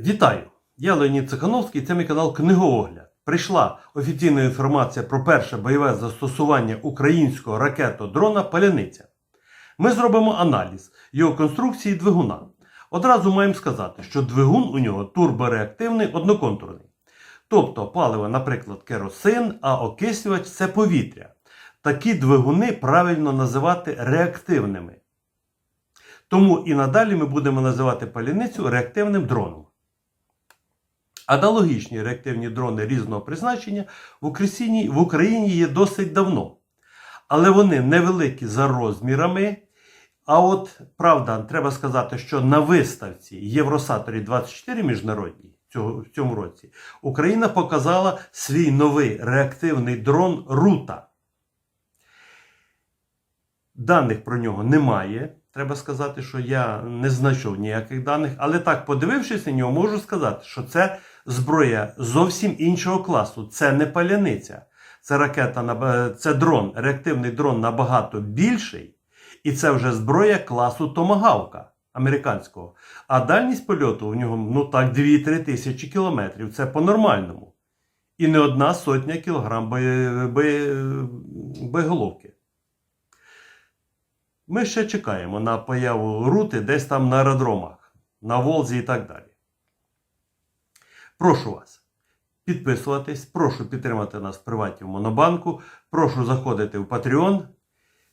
Вітаю! Я Леонід Цихановський, це мій канал Книгоогляд. Прийшла офіційна інформація про перше бойове застосування українського ракетодрона Паляниця. Ми зробимо аналіз його конструкції двигуна. Одразу маємо сказати, що двигун у нього турбореактивний одноконтурний. Тобто паливо, наприклад, керосин, а окислювач це повітря. Такі двигуни правильно називати реактивними. Тому і надалі ми будемо називати паляницю реактивним дроном. Аналогічні реактивні дрони різного призначення в Україні, в Україні є досить давно. Але вони невеликі за розмірами. А от правда, треба сказати, що на виставці Євросаторі 24 міжнародній в цьому році Україна показала свій новий реактивний дрон Рута. Даних про нього немає. Треба сказати, що я не знайшов ніяких даних, але так, подивившись на нього, можу сказати, що це зброя зовсім іншого класу. Це не паляниця. Це ракета, це дрон, реактивний дрон набагато більший. І це вже зброя класу Томагавка американського. А дальність польоту у нього ну так 2-3 тисячі кілометрів. Це по-нормальному. І не одна сотня кілограм боєголовки. Ми ще чекаємо на появу рути десь там на аеродромах, на Волзі і так далі. Прошу вас підписуватись, прошу підтримати нас в приваті в Монобанку, прошу заходити в Patreon,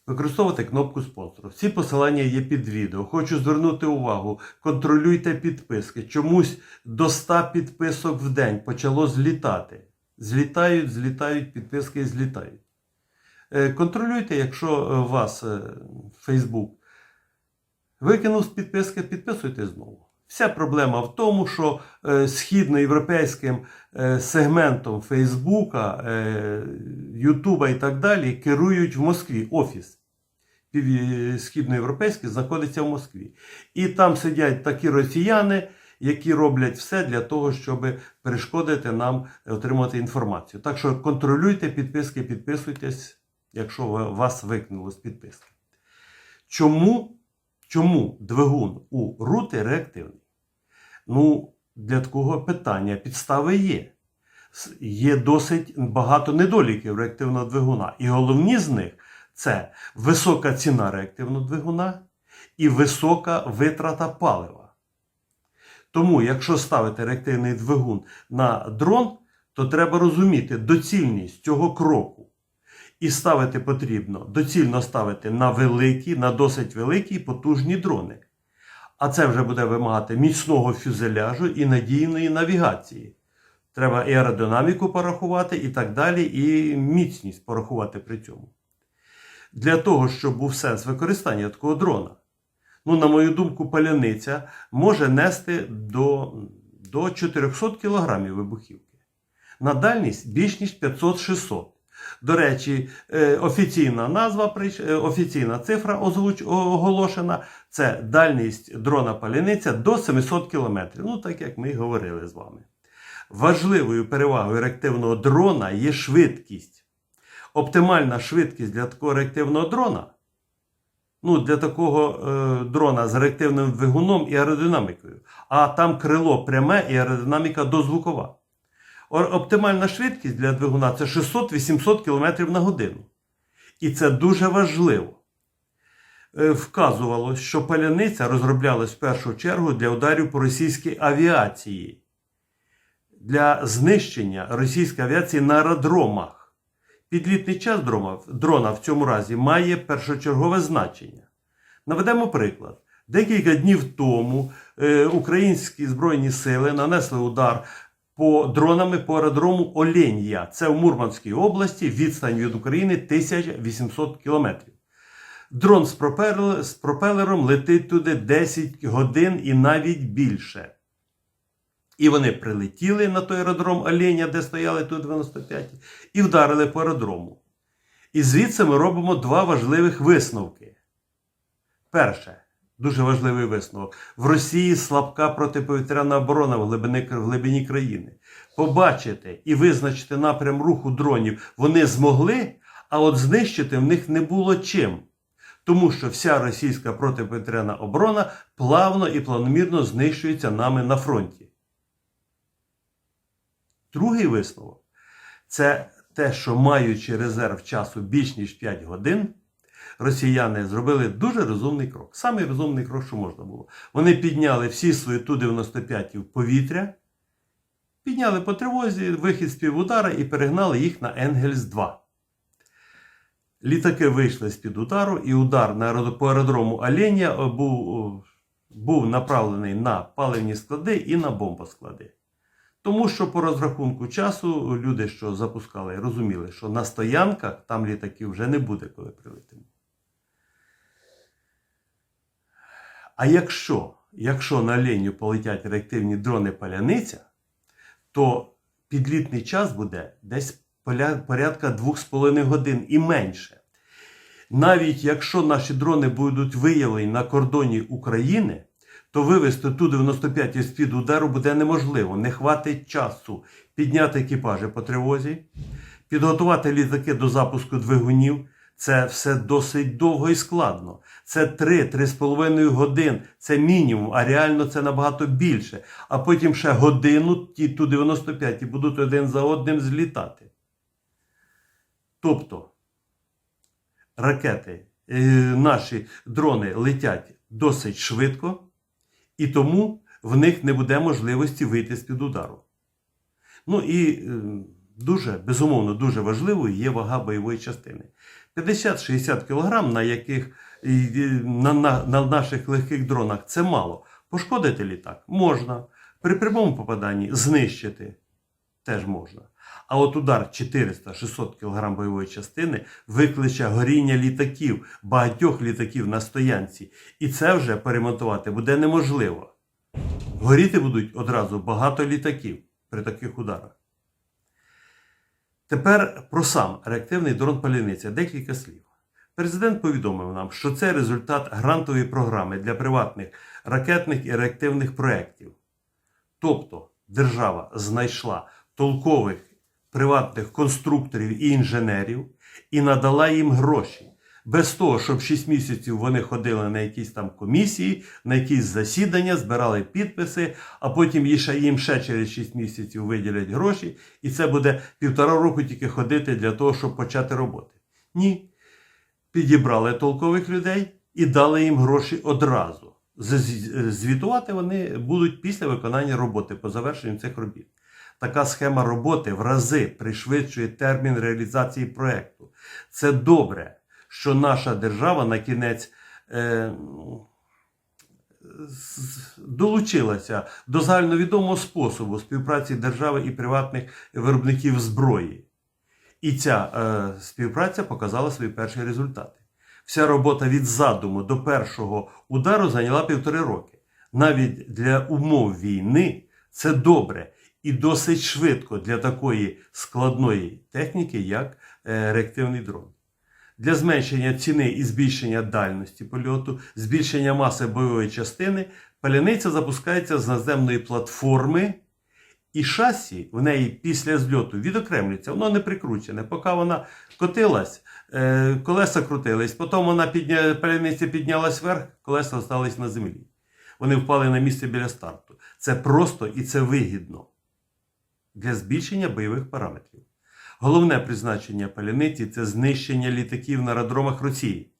використовувати кнопку спонсору. Всі посилання є під відео. Хочу звернути увагу, контролюйте підписки. Чомусь до 100 підписок в день почало злітати. Злітають, злітають, підписки злітають. Е, Контролюйте, якщо е, вас е, Facebook викинув з підписки, підписуйте знову. Вся проблема в тому, що східноєвропейським сегментом Фейсбука, Ютуба і так далі керують в Москві офіс. Східноєвропейський знаходиться в Москві. І там сидять такі росіяни, які роблять все для того, щоб перешкодити нам отримати інформацію. Так що контролюйте підписки, підписуйтесь, якщо вас викинуло з підписки. Чому, чому двигун у рути реактивний? Ну, для такого питання підстави є. Є досить багато недоліків реактивного двигуна. І головні з них це висока ціна реактивного двигуна і висока витрата палива. Тому, якщо ставити реактивний двигун на дрон, то треба розуміти доцільність цього кроку. І ставити потрібно, доцільно ставити на великі, на досить великі і потужні дрони. А це вже буде вимагати міцного фюзеляжу і надійної навігації. Треба і аеродинаміку порахувати, і так далі, і міцність порахувати при цьому. Для того, щоб був сенс використання такого дрона. Ну, на мою думку, паляниця може нести до, до 400 кг вибухівки. На дальність більш ніж 500-600. До речі, е, офіційна назва, е, офіційна цифра оголошена це дальність дрона паляниця до 700 км. Ну, так як ми й говорили з вами. Важливою перевагою реактивного дрона є швидкість. Оптимальна швидкість для такого реактивного дрона. Ну, для такого е, дрона з реактивним двигуном і аеродинамікою. А там крило пряме і аеродинаміка дозвукова. Оптимальна швидкість для двигуна це 600-800 км на годину. І це дуже важливо. Е, Вказувалось, що паляниця розроблялась в першу чергу для ударів по російській авіації, для знищення російської авіації на аеродромах. Підлітний час дрона, дрона в цьому разі має першочергове значення. Наведемо приклад. Декілька днів тому е, українські збройні сили нанесли удар по дронами по аеродрому Оленя. Це в Мурманській області, відстань від України 1800 кілометрів. Дрон з, пропел- з пропелером летить туди 10 годин і навіть більше. І вони прилетіли на той аеродром Оленя, де стояли ту 95, і вдарили по аеродрому. І звідси ми робимо два важливих висновки. Перше, дуже важливий висновок. В Росії слабка протиповітряна оборона в глибині, в глибині країни. Побачити і визначити напрям руху дронів вони змогли, а от знищити в них не було чим. Тому що вся російська протиповітряна оборона плавно і планомірно знищується нами на фронті. Другий висновок це те, що маючи резерв часу більш ніж 5 годин, росіяни зробили дуже розумний крок. Самий розумний крок, що можна було. Вони підняли всі свої Ту-95 в повітря, підняли по тривозі, вихід з півудара і перегнали їх на Енгельс-2. Літаки вийшли з-під удару, і удар на по аеродрому е, був, був направлений на паливні склади і на бомбосклади. Тому що по розрахунку часу люди, що запускали, розуміли, що на стоянках там літаків вже не буде, коли прилетимо. А якщо, якщо на Оленю полетять реактивні дрони паляниця, то підлітний час буде десь порядка 2,5 годин і менше. Навіть якщо наші дрони будуть виявлені на кордоні України, то вивести Ту-95 із під удару буде неможливо. Не хватить часу підняти екіпажі по тривозі, підготувати літаки до запуску двигунів. Це все досить довго і складно. Це 3-3,5 годин. Це мінімум, а реально це набагато більше. А потім ще годину ті Ту-95 і будуть один за одним злітати. Тобто ракети, е, наші дрони летять досить швидко, і тому в них не буде можливості вийти з-під удару. Ну і е, дуже, безумовно, дуже важливою є вага бойової частини. 50-60 кг, на яких на, на, на наших легких дронах це мало. Пошкодити літак можна. При прямому попаданні знищити теж можна. А от удар 400-600 кг бойової частини викличе горіння літаків, багатьох літаків на стоянці. І це вже перемонтувати буде неможливо. Горіти будуть одразу багато літаків при таких ударах. Тепер про сам реактивний дрон Паляниця. Декілька слів. Президент повідомив нам, що це результат грантової програми для приватних ракетних і реактивних проєктів. Тобто держава знайшла толкових приватних конструкторів і інженерів і надала їм гроші. Без того, щоб 6 місяців вони ходили на якісь там комісії, на якісь засідання, збирали підписи, а потім їм ще через 6 місяців виділять гроші, і це буде півтора року тільки ходити для того, щоб почати роботи. Ні. Підібрали толкових людей і дали їм гроші одразу. Звітувати вони будуть після виконання роботи по завершенню цих робіт. Така схема роботи в рази пришвидшує термін реалізації проєкту. Це добре, що наша держава на кінець е, долучилася до загальновідомого способу співпраці держави і приватних виробників зброї. І ця е, співпраця показала свої перші результати. Вся робота від задуму до першого удару зайняла півтори роки. Навіть для умов війни це добре і досить швидко для такої складної техніки, як е, реактивний дрон. Для зменшення ціни і збільшення дальності польоту, збільшення маси бойової частини, паляниця запускається з наземної платформи, і шасі в неї після зльоту відокремлюється, воно не прикручене. Поки вона котилась, е, колеса крутились, потім вона підня... паляниця піднялась вверх, колеса залишились на землі. Вони впали на місце біля старту. Це просто і це вигідно для збільшення бойових параметрів. Головне призначення паляниці це знищення літаків на аеродромах Росії.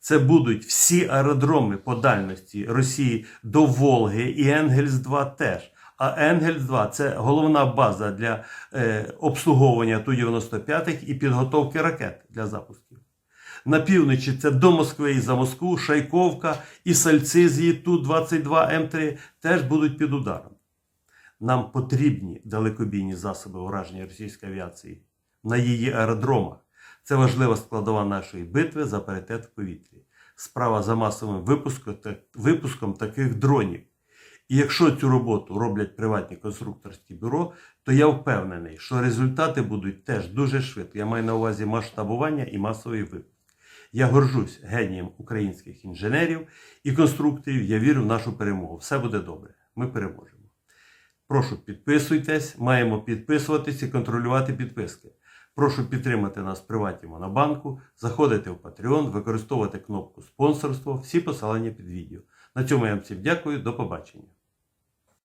Це будуть всі аеродроми по дальності Росії до Волги і Енгельс-2 теж. А Енгельс-2 це головна база для е, обслуговування Ту-95 і підготовки ракет для запусків. На півночі це до Москви і за Москву, Шайковка і її Ту-22М3 теж будуть під ударом. Нам потрібні далекобійні засоби ураження російської авіації на її аеродромах. Це важлива складова нашої битви за паритет в повітрі. Справа за масовим випуском, та- випуском таких дронів. І якщо цю роботу роблять приватні конструкторські бюро, то я впевнений, що результати будуть теж дуже швидко. Я маю на увазі масштабування і масовий випуск. Я горжусь генієм українських інженерів і конструкторів. Я вірю в нашу перемогу. Все буде добре. Ми переможемо. Прошу підписуйтесь, маємо підписуватись і контролювати підписки. Прошу підтримати нас в приваті Монобанку, заходити в Patreon, використовувати кнопку спонсорство, всі посилання під відео. На цьому я вам всім дякую, до побачення.